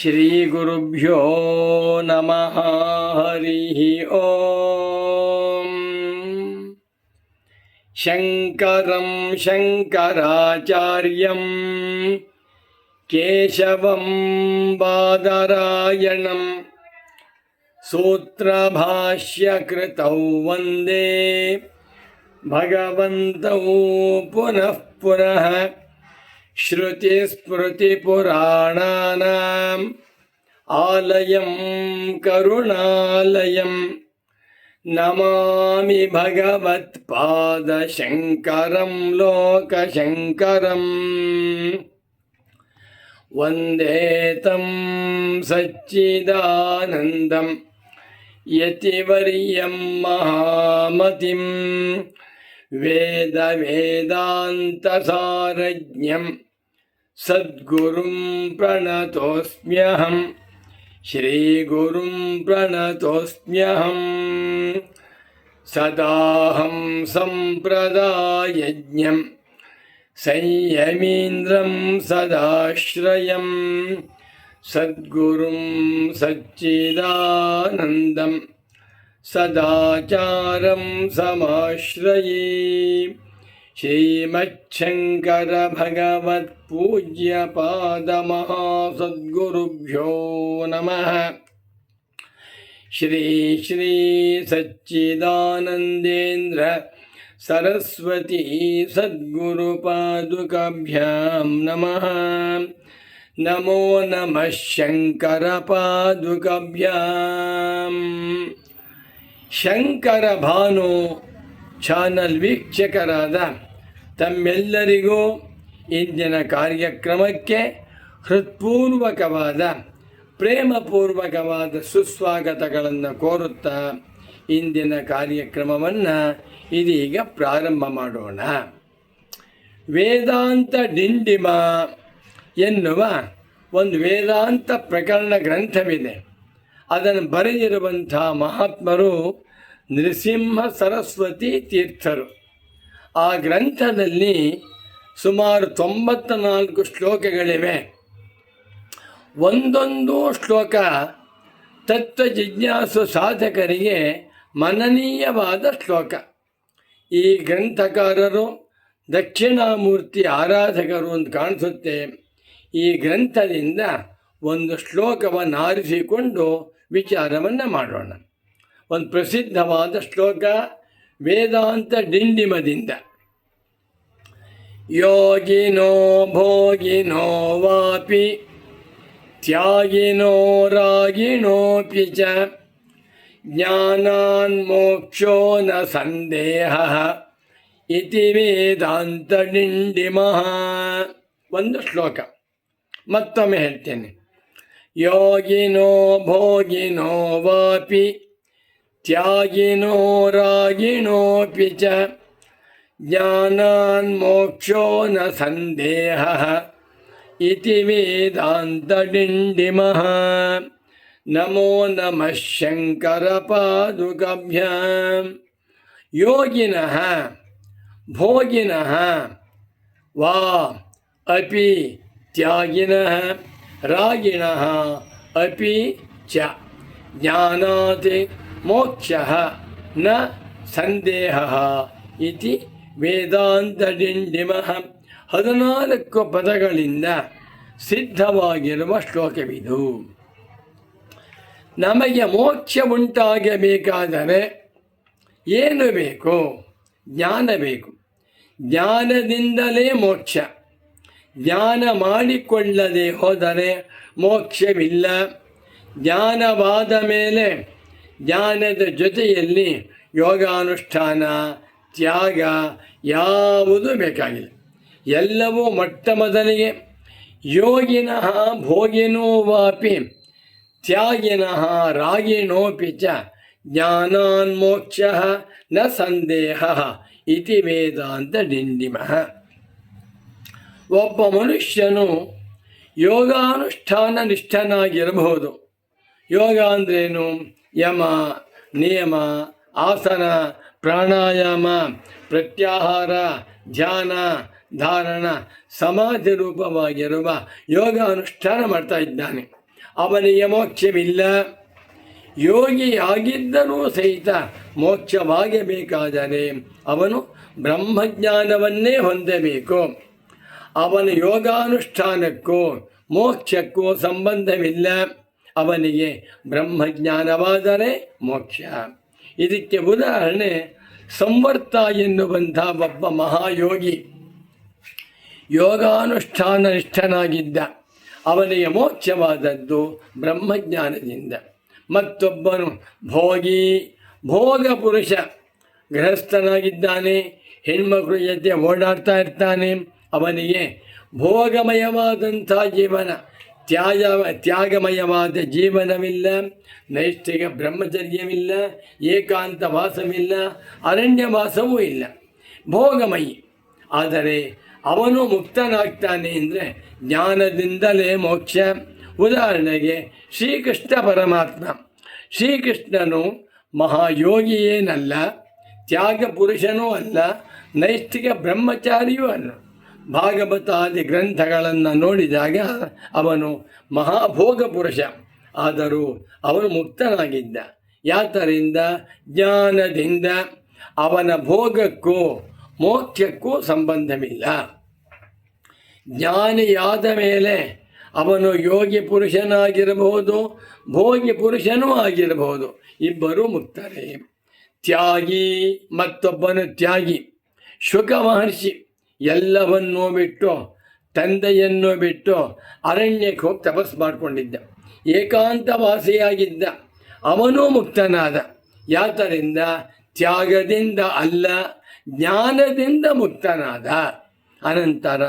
श्रीगुरुभ्यो नमः हरिः ॐ शङ्करं शङ्कराचार्यं केशवं बादरायणं सूत्रभाष्यकृतौ वन्दे। भगवन्तौ पुनः पुनः श्रुतिस्मृतिपुराणानाम् आलयं करुणालयं नमामि भगवत्पादशङ्करं लोकशङ्करम् वन्दे तं सच्चिदानन्दं यतिवर्यं महामतिं वेदवेदान्तसारज्ञम् सद्गुरुं प्रणतोऽस्म्यहं श्रीगुरुं प्रणतोऽस्म्यहं सदाहं सम्प्रदायज्ञं संयमीन्द्रं सदाश्रयं सद्गुरुं सच्चिदानन्दं सदाचारं समाश्रये श्रीमच्छङ्करभगवत्पूज्यपादमहासद्गुरुभ्यो नमः श्री श्री सच्चिदानन्देन्द्र सरस्वती सद्गुरुपादुकाभ्यां नमः नमो नमः शङ्करपादुकाभ्याम् ಶಂಕರಭಾನು ಚಾನಲ್ ವೀಕ್ಷಕರಾದ ತಮ್ಮೆಲ್ಲರಿಗೂ ಇಂದಿನ ಕಾರ್ಯಕ್ರಮಕ್ಕೆ ಹೃತ್ಪೂರ್ವಕವಾದ, ಪ್ರೇಮಪೂರ್ವಕವಾದ ಸುಸ್ವಾಗತಗಳನ್ನು ಕೋರುತ್ತಾ ಇಂದಿನ ಕಾರ್ಯಕ್ರಮವನ್ನು ಇದೀಗ ಪ್ರಾರಂಭ ಮಾಡೋಣ. ವೇದಾಂತ ಡಿಂಡಿಮ ಎನ್ನುವ ಒಂದು ವೇದಾಂತ ಪ್ರಕರಣ ಗ್ರಂಥವಿದೆ. ಅದನ್ನು ಬರೆದಿರುವಂಥ ಮಹಾತ್ಮರು ನೃಸಿಂಹ ಸರಸ್ವತಿ ತೀರ್ಥರು. ಆ ಗ್ರಂಥದಲ್ಲಿ ಸುಮಾರು ತೊಂಬತ್ತ ನಾಲ್ಕು ಶ್ಲೋಕಗಳಿವೆ. ಒಂದೊಂದು ಶ್ಲೋಕ ತತ್ವ ಜಿಜ್ಞಾಸು ಸಾಧಕರಿಗೆ ಮನನೀಯವಾದ ಶ್ಲೋಕ. ಈ ಗ್ರಂಥಕಾರರು, ದಕ್ಷಿಣಾಮೂರ್ತಿ ಆರಾಧಕರು ಅಂತ ಕಾಣಿಸುತ್ತೆ. ಈ ಗ್ರಂಥದಿಂದ ಒಂದು ಶ್ಲೋಕವನ್ನು ಆರಿಸಿಕೊಂಡು ವಿಚಾರವನ್ನು ಮಾಡೋಣ. ಒಂದು ಪ್ರಸಿದ್ಧವಾದ ಶ್ಲೋಕ ವೇದಾಂತ ಡಿಂಡಿಮದಿಂದ. ಯೋಗಿನೋ ಭೋಗಿನೋ ವಾಪಿ, ತ್ಯಾಗಿನೋ ರಾಗಿಣೋಪಿ ಚ ಜ್ಞಾನಾನ್ಮೋಕ್ಷೋ ನ ಸಂದೇಹ ಇತಿ ವೇದಾಂತ ಡಿಂಡಿಮಃ ಒಂದು ಶ್ಲೋಕ. ಮತ್ತೊಮ್ಮೆ ಹೇಳ್ತೇನೆ. ಯೋಗಿನೋ ಭೋಗಿನೋ ವಾಪಿ, ತ್ಯಾಗಿನೋ ರಾಗಿಣೋಪಿ ಚ ज्ञानान्मोक्षो न सन्देहः इति वेदान्तडिण्डिमः। नमो नमः शङ्करपादुकभ्यां योगिनः भोगिनः वा अपि त्यागिनः रागिणः अपि च। ज्ञानात् मोक्षः न सन्देहः इति ಇತಿ ವೇದಾಂತಡಿಂಡಿಮಃ ಹದಿನಾಲ್ಕು ಪದಗಳಿಂದ ಸಿದ್ಧವಾಗಿರುವ ಶ್ಲೋಕವಿದು. ನಮಗೆ ಮೋಕ್ಷ ಉಂಟಾಗಬೇಕಾದರೆ ಏನು ಬೇಕು? ಜ್ಞಾನ ಬೇಕು. ಜ್ಞಾನದಿಂದಲೇ ಮೋಕ್ಷ. ಜ್ಞಾನ ಮಾಡಿಕೊಳ್ಳದೆ ಹೋದರೆ ಮೋಕ್ಷವಿಲ್ಲ. ಜ್ಞಾನವಾದ ಮೇಲೆ ಜ್ಞಾನದ ಜೊತೆಯಲ್ಲಿ ಯೋಗಾನುಷ್ಠಾನ ತ್ಯಾಗ ಯಾವುದೂ ಬೇಕಾಗಿಲ್ಲ. ಎಲ್ಲವೂ ಮೊಟ್ಟ ಮೊದಲಿಗೆ ಯೋಗಿನಃ ಭೋಗಿನೋ ವಾಪಿ, ತ್ಯಾಗಿನಃ ರಾಗಿಣೋಪಿ ಚ, ಜ್ಞಾನಾನ್ಮೋಕ್ಷ ನ ಸಂದೇಹ ಇತಿ ವೇದಾಂತ ಡಿಂಡಿಮಃ. ಒಬ್ಬ ಮನುಷ್ಯನು ಯೋಗಾನುಷ್ಠಾನ ನಿಷ್ಠನಾಗಿರಬಹುದು. ಯೋಗ ಅಂದ್ರೇನು? ಯಮ, ನಿಯಮ, ಆಸನ ಪ್ರಾಣಾಯಾಮ, ಪ್ರತ್ಯಾಹಾರ, ಧ್ಯಾನ, ಧಾರಣ ಸಮಾಧಿ ರೂಪವಾಗಿರುವ ಯೋಗ ಅನುಷ್ಠಾನ ಮಾಡ್ತಾ ಇದ್ದಾನೆ. ಅವನಿಗೆ ಮೋಕ್ಷವಿಲ್ಲ. ಯೋಗಿಯಾಗಿದ್ದರೂ ಸಹಿತ ಮೋಕ್ಷವಾಗಬೇಕಾದರೆ ಅವನು ಬ್ರಹ್ಮಜ್ಞಾನವನ್ನೇ ಹೊಂದಬೇಕು. ಅವನ ಯೋಗಾನುಷ್ಠಾನಕ್ಕೂ ಮೋಕ್ಷಕ್ಕೂ ಸಂಬಂಧವಿಲ್ಲ. ಅವನಿಗೆ ಬ್ರಹ್ಮಜ್ಞಾನವಾದರೆ ಮೋಕ್ಷ. ಇದಕ್ಕೆ ಉದಾಹರಣೆ, ಸಂವರ್ತ ಎನ್ನುವಂಥ ಒಬ್ಬ ಮಹಾಯೋಗಿ. ಯೋಗಾನುಷ್ಠಾನ ನಿಷ್ಠನಾಗಿದ್ದ ಅವನಿಗೆ ಮೋಕ್ಷವಾದದ್ದು ಬ್ರಹ್ಮಜ್ಞಾನದಿಂದ. ಮತ್ತೊಬ್ಬನು ಭೋಗಿ, ಭೋಗ ಪುರುಷ. ಗೃಹಸ್ಥನಾಗಿದ್ದಾನೆ, ಹೆಣ್ಮಕ್ಳ ಜೊತೆ ಓಡಾಡ್ತಾ ಇರ್ತಾನೆ. ಅವನಿಗೆ ಭೋಗಮಯವಾದಂಥ ಜೀವನ. ತ್ಯಾಗ ತ್ಯಾಗಮಯವಾದ ಜೀವನವಿಲ್ಲ, ನೈಷ್ಠಿಕ ಬ್ರಹ್ಮಚರ್ಯವಿಲ್ಲ, ಏಕಾಂತ ವಾಸವಿಲ್ಲ, ಅರಣ್ಯವಾಸವೂ ಇಲ್ಲ. ಭೋಗಮಯಿ. ಆದರೆ ಅವನು ಮುಕ್ತನಾಗ್ತಾನೆ ಅಂದರೆ ಜ್ಞಾನದಿಂದಲೇ ಮೋಕ್ಷ. ಉದಾಹರಣೆಗೆ ಶ್ರೀಕೃಷ್ಣ ಪರಮಾತ್ಮ. ಶ್ರೀಕೃಷ್ಣನು ಮಹಾಯೋಗಿಯೇನಲ್ಲ, ತ್ಯಾಗ ಪುರುಷನೂ ಅಲ್ಲ, ನೈಷ್ಠಿಕ ಬ್ರಹ್ಮಚಾರಿಯೂ ಅಲ್ಲ. ಭಾಗವತಾದಿ ಗ್ರಂಥಗಳನ್ನು ನೋಡಿದಾಗ ಅವನು ಮಹಾಭೋಗ ಪುರುಷ. ಆದರೂ ಅವನು ಮುಕ್ತನಾಗಿದ್ದ. ಯಾತರಿಂದ? ಜ್ಞಾನದಿಂದ. ಅವನ ಭೋಗಕ್ಕೂ ಮೋಕ್ಷಕ್ಕೂ ಸಂಬಂಧವಿಲ್ಲ. ಜ್ಞಾನಿಯಾದ ಮೇಲೆ ಅವನು ಯೋಗಿ ಪುರುಷನಾಗಿರಬಹುದು, ಭೋಗಿ ಪುರುಷನೂ ಆಗಿರಬಹುದು. ಇಬ್ಬರೂ ಮುಕ್ತರೇ. ತ್ಯಾಗಿ, ಮತ್ತೊಬ್ಬನು ತ್ಯಾಗಿ. ಶುಕ ಮಹರ್ಷಿ. ಎಲ್ಲವನ್ನೂ ಬಿಟ್ಟು, ತಂದೆಯನ್ನು ಬಿಟ್ಟು ಅರಣ್ಯಕ್ಕೆ ಹೋಗಿ ತಪಸ್ ಮಾಡಿಕೊಂಡಿದ್ದ. ಏಕಾಂತವಾಸಿಯಾಗಿದ್ದ. ಅವನೂ ಮುಕ್ತನಾದ. ಯಾತರಿಂದ? ತ್ಯಾಗದಿಂದ ಅಲ್ಲ, ಜ್ಞಾನದಿಂದ ಮುಕ್ತನಾದ. ಅನಂತರ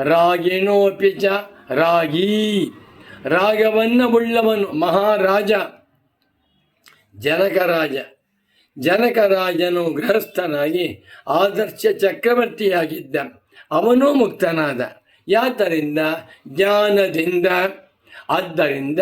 ರಾಗಿಣೋಪಿ ಚ ರಾಗಿ. ರಾಗವನ್ನು ಉಳ್ಳವನು, ಮಹಾರಾಜ. ಜನಕರಾಜ. ಜನಕರಾಜನು ಗೃಹಸ್ಥನಾಗಿ ಆದರ್ಶ ಚಕ್ರವರ್ತಿಯಾಗಿದ್ದ. ಅವನೂ ಮುಕ್ತನಾದ. ಯಾತರಿಂದ? ಜ್ಞಾನದಿಂದ. ಆದ್ದರಿಂದ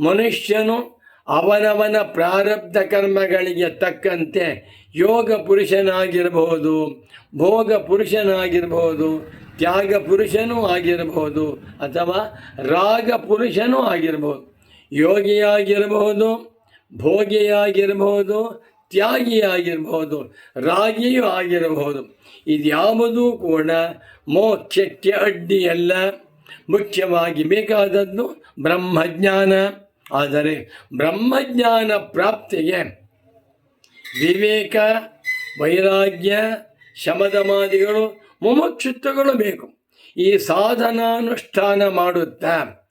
ಮನುಷ್ಯನು ಅವನವನ ಪ್ರಾರಬ್ಧ ಕರ್ಮಗಳಿಗೆ ತಕ್ಕಂತೆ ಯೋಗ ಪುರುಷನಾಗಿರಬಹುದು, ಭೋಗ ಪುರುಷನಾಗಿರಬಹುದು, ತ್ಯಾಗ ಪುರುಷನೂ ಆಗಿರಬಹುದು ಅಥವಾ ರಾಗ ಪುರುಷನೂ ಆಗಿರಬಹುದು. ಯೋಗಿಯಾಗಿರಬಹುದು, ಭೋಗಿಯಾಗಿರಬಹುದು ತ್ಯಾಗಿಯಾಗಿರಬಹುದು ರಾಗಿಯೂ ಆಗಿರಬಹುದು. ಇದ್ಯಾವುದೂ ಕೂಡ ಮೋಕ್ಷಕ್ಕೆ ಅಡ್ಡಿಯಲ್ಲ. ಮುಖ್ಯವಾಗಿ ಬೇಕಾದದ್ದು ಬ್ರಹ್ಮಜ್ಞಾನ. ಆದರೆ ಬ್ರಹ್ಮಜ್ಞಾನ ಪ್ರಾಪ್ತಿಗೆ ವಿವೇಕ, ವೈರಾಗ್ಯ, ಶಮದಮಾದಿಗಳು, ಮುಮುಕ್ಷುತ್ವಗಳು ಬೇಕು. ಈ ಸಾಧನಾನುಷ್ಠಾನ ಮಾಡುತ್ತಾ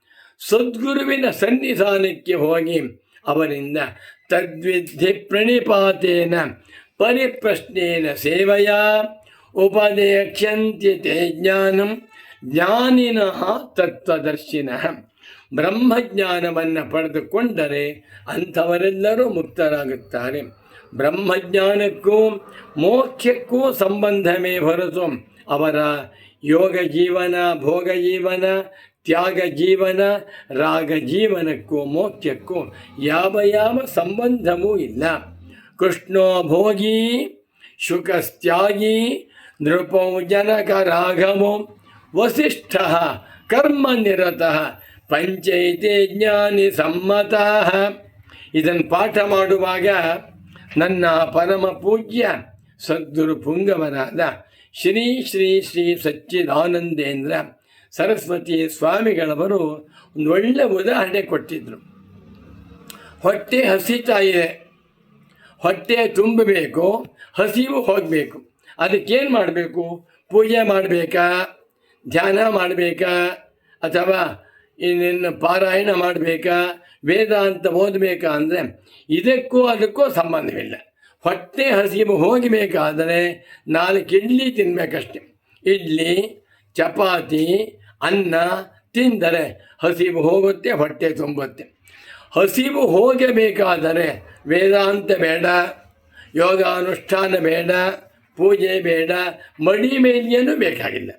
ಸದ್ಗುರುವಿನ ಸನ್ನಿಧಾನಕ್ಕೆ ಹೋಗಿ ಅವರಿಂದ ತದ್ವಿಧಿ ಪ್ರಣಿಪಾತೇನ, ಪರಿಪ್ರಶ್ನೇನ ಸೇವೆಯ. ಉಪದೇಕ್ಷಂತ್ಯತೆ ಜ್ಞಾನಂ ಜ್ಞಾನಿನ ತತ್ವದರ್ಶಿನ. ಬ್ರಹ್ಮಜ್ಞಾನವನ್ನು ಪಡೆದುಕೊಂಡರೆ ಅಂಥವರೆಲ್ಲರೂ ಮುಕ್ತರಾಗುತ್ತಾರೆ. ಬ್ರಹ್ಮಜ್ಞಾನಕ್ಕೂ ಮೋಕ್ಷಕ್ಕೂ ಸಂಬಂಧವೇ ಹೊರತು ಅವರ ಯೋಗ ಜೀವನ ಭೋಗ ಜೀವನ ತ್ಯಾಗ ಜೀವನ, ರಾಗ ಜೀವನಕ್ಕೂ, ಮೋಕ್ಷಕ್ಕೂ ಯಾವ ಯಾವ ಸಂಬಂಧವೂ ಇಲ್ಲ. ಕೃಷ್ಣೋ ಭೋಗಿ, ಶುಕಸ್ತ್ಯಾಗಿ, ನೃಪೌ ಜನಕ ರಾಘವೋ, ವಸಿಷ್ಠ ಕರ್ಮ ನಿರತಃ, ಪಂಚೈತೆ ಜ್ಞಾನಿ ಸಮ್ಮತ. ಇದನ್ನು ಪಾಠ ಮಾಡುವಾಗ ನನ್ನ ಪರಮ ಪೂಜ್ಯ ಸದ್ಗುರು ಪುಂಗವನಾದ ಶ್ರೀ ಶ್ರೀ ಶ್ರೀ ಸಚ್ಚಿದಾನಂದೇಂದ್ರ ಸರಸ್ವತಿ ಸ್ವಾಮಿಗಳವರು ಒಂದು ಒಳ್ಳೆ ಉದಾಹರಣೆ ಕೊಟ್ಟಿದ್ದರು ಹೊಟ್ಟೆ ಹಸಿತಾ ಇದೆ ಹೊಟ್ಟೆ ತುಂಬಬೇಕು, ಹಸಿವು ಹೋಗಬೇಕು. ಅದಕ್ಕೇನು ಮಾಡಬೇಕು? ಪೂಜೆ ಮಾಡಬೇಕಾ? ಧ್ಯಾನ ಮಾಡಬೇಕಾ? ಅಥವಾ ಇನ್ನೇನು ಪಾರಾಯಣ ಮಾಡಬೇಕಾ? ವೇದಾಂತ ಓದಬೇಕಾ ಅಂದರೆ ಇದಕ್ಕೂ ಅದಕ್ಕೂ ಸಂಬಂಧವಿಲ್ಲ. ಹೊಟ್ಟೆ ಹಸಿವು ಹೋಗಬೇಕಾದರೆ ನಾಲ್ಕು ಇಡ್ಲಿ ತಿನ್ನಬೇಕಷ್ಟೆ ಇಡ್ಲಿ, ಚಪಾತಿ ಅನ್ನ ತಿಂದರೆ ಹಸಿವು ಹೋಗುತ್ತೆ, ಹೊಟ್ಟೆ ತುಂಬುತ್ತೆ. ಹಸಿವು ಹೋಗಬೇಕಾದರೆ ವೇದಾಂತ ಬೇಡ, ಯೋಗಾನುಷ್ಠಾನ ಬೇಡ, ಪೂಜೆ ಬೇಡ, ಮಡಿ ಮೇಲಿಯೂ ಬೇಕಾಗಿಲ್ಲ.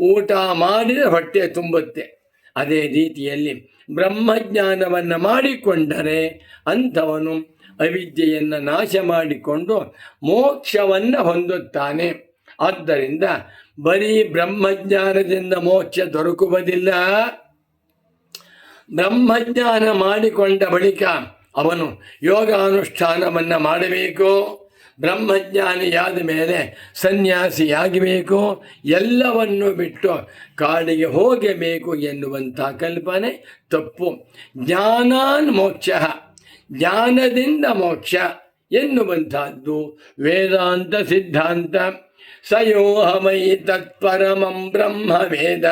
ಊಟ ಮಾಡಿದರೆ ಹೊಟ್ಟೆ ತುಂಬುತ್ತೆ. ಅದೇ ರೀತಿಯಲ್ಲಿ ಬ್ರಹ್ಮಜ್ಞಾನವನ್ನು ಮಾಡಿಕೊಂಡರೆ ಅಂಥವನು ಅವಿದ್ಯೆಯನ್ನು ನಾಶ ಮಾಡಿಕೊಂಡು ಮೋಕ್ಷವನ್ನು ಹೊಂದುತ್ತಾನೆ. ಆದ್ದರಿಂದ ಬರೀ ಬ್ರಹ್ಮಜ್ಞಾನದಿಂದ ಮೋಕ್ಷ ದೊರಕುವುದಿಲ್ಲ. ಬ್ರಹ್ಮಜ್ಞಾನ ಮಾಡಿಕೊಂಡ ಬಳಿಕ ಅವನು ಯೋಗಾನುಷ್ಠಾನವನ್ನು ಮಾಡಬೇಕು. ಬ್ರಹ್ಮಜ್ಞಾನಿಯಾದ ಮೇಲೆ ಸನ್ಯಾಸಿಯಾಗಬೇಕು. ಎಲ್ಲವನ್ನು ಬಿಟ್ಟು ಕಾಡಿಗೆ ಹೋಗಬೇಕು ಎನ್ನುವಂಥ ಕಲ್ಪನೆ ತಪ್ಪು. ಜ್ಞಾನಾನ್ ಮೋಕ್ಷ, ಜ್ಞಾನದಿಂದ ಮೋಕ್ಷ ಎನ್ನುವಂಥದ್ದು ವೇದಾಂತ ಸಿದ್ಧಾಂತ. ಸಯೋಹಮೈ ತತ್ಪರಮಂ ಬ್ರಹ್ಮ ವೇದ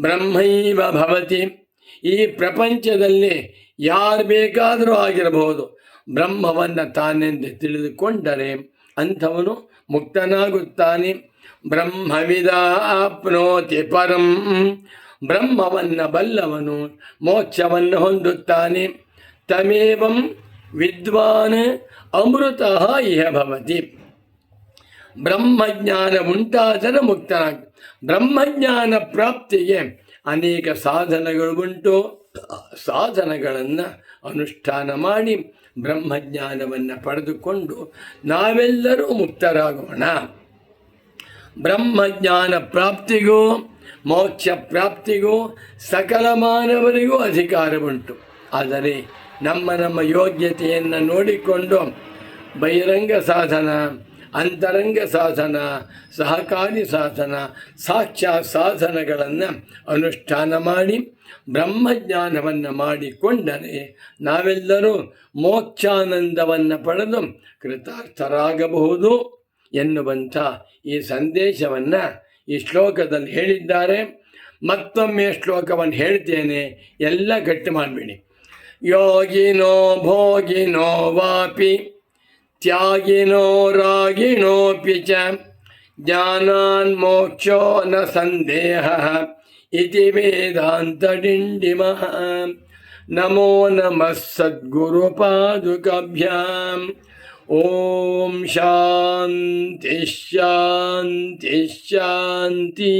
ಬ್ರಹ್ಮೈವ ಭವತಿ ಈ ಪ್ರಪಂಚದಲ್ಲಿ ಯಾರು ಬೇಕಾದರೂ ಆಗಿರಬಹುದು ಬ್ರಹ್ಮವನ್ನು ತಾನೆಂದು ತಿಳಿದುಕೊಂಡರೆ ಅಂಥವನು ಮುಕ್ತನಾಗುತ್ತಾನೆ. ಬ್ರಹ್ಮವಿದ ಆಪ್ನೋತಿ ಪರಂ, ಬ್ರಹ್ಮವನ್ನು ಬಲ್ಲವನು ಮೋಕ್ಷವನ್ನು ಹೊಂದುತ್ತಾನೆ. ತಮೇವಂ ವಿದ್ವಾನ್ ಅಮೃತ ಇಹ ಭವತಿ. ಬ್ರಹ್ಮಜ್ಞಾನ ಉಂಟಾದರೆ ಮುಕ್ತನಾಗ ಬ್ರಹ್ಮಜ್ಞಾನ ಪ್ರಾಪ್ತಿಗೆ ಅನೇಕ ಸಾಧನಗಳು ಉಂಟು ಸಾಧನಗಳನ್ನು ಅನುಷ್ಠಾನ ಮಾಡಿ ಬ್ರಹ್ಮಜ್ಞಾನವನ್ನು ಪಡೆದುಕೊಂಡು ನಾವೆಲ್ಲರೂ ಮುಕ್ತರಾಗೋಣ. ಬ್ರಹ್ಮಜ್ಞಾನ ಪ್ರಾಪ್ತಿಗೂ, ಮೋಕ್ಷ ಪ್ರಾಪ್ತಿಗೂ, ಸಕಲ ಮಾನವರಿಗೂ ಅಧಿಕಾರವುಂಟು. ಆದರೆ ನಮ್ಮ ನಮ್ಮ ಯೋಗ್ಯತೆಯನ್ನು ನೋಡಿಕೊಂಡು ಬಹಿರಂಗ ಸಾಧನ ಅಂತರಂಗ ಸಾಧನ, ಸಹಕಾರಿ ಸಾಧನ ಸಾಕ್ಷಾತ್ ಸಾಧನಗಳನ್ನು ಅನುಷ್ಠಾನ ಮಾಡಿ, ಬ್ರಹ್ಮಜ್ಞಾನವನ್ನು ಮಾಡಿಕೊಂಡರೆ ನಾವೆಲ್ಲರೂ ಮೋಕ್ಷಾನಂದವನ್ನು ಪಡೆದು ಕೃತಾರ್ಥರಾಗಬಹುದು ಎನ್ನುವಂಥ ಈ ಸಂದೇಶವನ್ನು ಈ ಶ್ಲೋಕದಲ್ಲಿ ಹೇಳಿದ್ದಾರೆ. ಮತ್ತೊಮ್ಮೆ ಶ್ಲೋಕವನ್ನು ಹೇಳ್ತೇನೆ, ಎಲ್ಲ ಗಟ್ಟಿ ಮಾಡಿಬಿಡಿ. ಯೋಗಿನೋ ಭೋಗಿನೋ ವಾಪಿ ತ್ಯಾಗಿನೋ ರಾಗಿಣೋಪಿ ಚ ಜ್ಞಾನಾನ್ ಮೋಕ್ಷೋ ನ ಸಂದೇಹ ಇತಿ ವೇದಾಂತಡಿಂಡಿಮಃ ನಮೋ ನಮಃ ಸದ್ಗುರುಪಾದುಕಭ್ಯಾಂ ಓಂ ಶಾಂತಿ ಶಾಂತಿ ಶಾಂತಿ